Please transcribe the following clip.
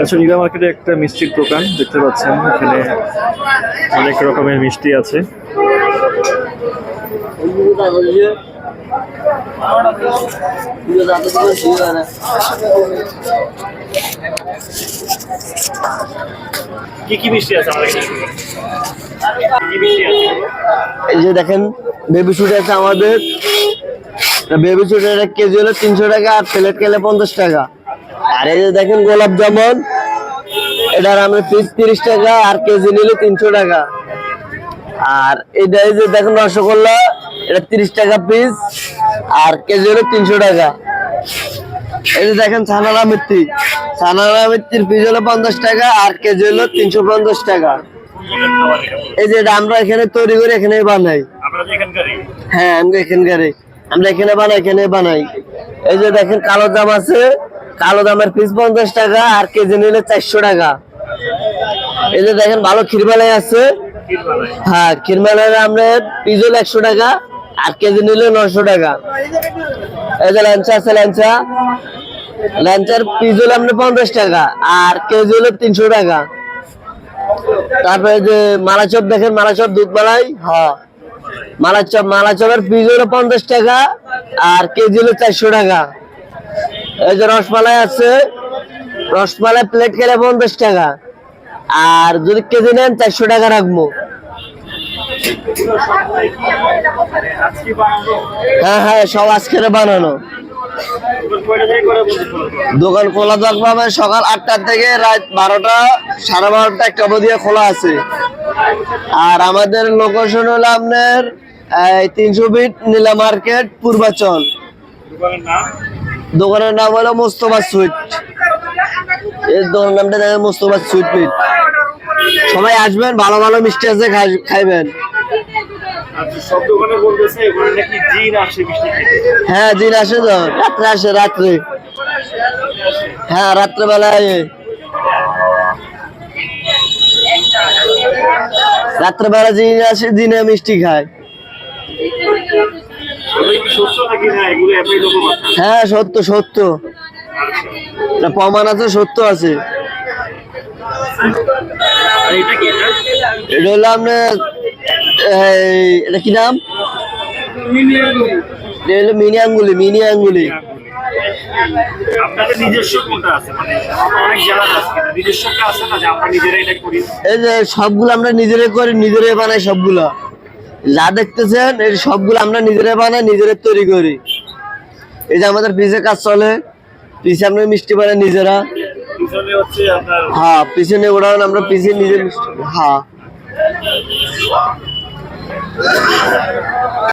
আচ্ছা নীলা মার্কেটে একটা মিষ্টির দোকান দেখতে পাচ্ছেন। এখানে অনেক রকমের মিষ্টি আছে। কি কি মিষ্টি আছে আমাদের এখানে? শুনুন। কি মিষ্টি আছে? এই যে দেখেন বেবি শুট আছে আমাদের। বেবি শুটের এক কেজি হলো তিনশো টাকা আর প্লেট খেলে পঞ্চাশ টাকা। আর এই যে দেখেন গোলাপ জামুন এটার আমরা পিস তিরিশ টাকা আর কেজি নিলে তিনশো টাকা। আর এটা এই যে দেখেন রসগোল্লা এটা তিরিশ টাকা পিস আর কেজি হলো তিনশো টাকা। এই যে দেখেন ছানারা মিত্তি ছানারা মিত্তির পিস হলো পঞ্চাশ টাকা আর কেজি হলো তিনশো পঞ্চাশ টাকা। এই যে আমরা এখানে তৈরি করে এখানে বানাই। এখানকারই হ্যাঁ আমরা এখানকারে আমরা এখানে বানাই এখানে বানাই। এই যে দেখেন কালো দাম আছে কালো দামের পিস পঞ্চাশ টাকা, আর কেজি নিলে চারশো টাকা। এই যে দেখেন, ভালো ক্ষীরমালাই আছে। হ্যাঁ ক্ষীরমালাই আমরা পিস হলো একশো টাকা, আর কেজি নিলে নশো টাকা। এই যে ল্যাংচা আছে, ল্যাংচা। ল্যাংচার পিস হলো আপনার পঞ্চাশ টাকা, আর কেজি হলো তিনশো টাকা। তারপরে যে মালা চপ দেখেন মালা চপ দুধ মালাই হ্যাঁ। মালাচপ, মালাচপের মালা পিস হলো পঞ্চাশ টাকা, আর কেজি হলো চারশো টাকা। এই যে রসমালাই আছে, রসমালাই প্লেট খেলে পঞ্চাশ টাকা। আর যদি কেজি নেন, চারশো টাকা রাখব। হ্যাঁ হ্যাঁ সব আজকের বানানো। দোকান খোলা থাকবে সকাল আটটার থেকে রাত বারোটা, সাড়ে বারোটা একটা অবধি খোলা আছে। আর আমাদের লোকেশন হলো আপনার তিনশো ফিট নীলা মার্কেট পূর্বাচল। দোকানের নাম হলো মোস্তফা সুইট। এর দোকানের নামটা দেখেন মোস্তফা সুইট মিট। সবাই আসবেন ভালো ভালো মিষ্টি আছে খাই- খাইবেন। আচ্ছা জিন হ্যাঁ দিন আসে তো। রাত্রে আসে রাত্রে। হ্যাঁ রাত্রেবেলায়। রাত্রেবেলা দিন আসে দিনে মিষ্টি খায়। হ্যাঁ সত্য সত্য। প্রমাণ আছে সত্য আছে। এটা হলো আপনার এটা কি নাম? এটা হলো মিনি আঙ্গুলি মিনি আঙ্গুলি। মানে এই যে সবগুলো আমরা নিজেরাই করি নিজেরাই বানাই সবগুলো। যা দেখতেছেন এই সবগুলো আমরা নিজেরা বানাই নিজেরা তৈরি করি। এই যে আমাদের পিসে কাজ চলে পিছে আমরা মিষ্টি বানাই নিজেরা। পিছে হ্যাঁ পিছনে ওড়ান আমরা পিছিয়ে নিজের মিষ্টি হ্যাঁ।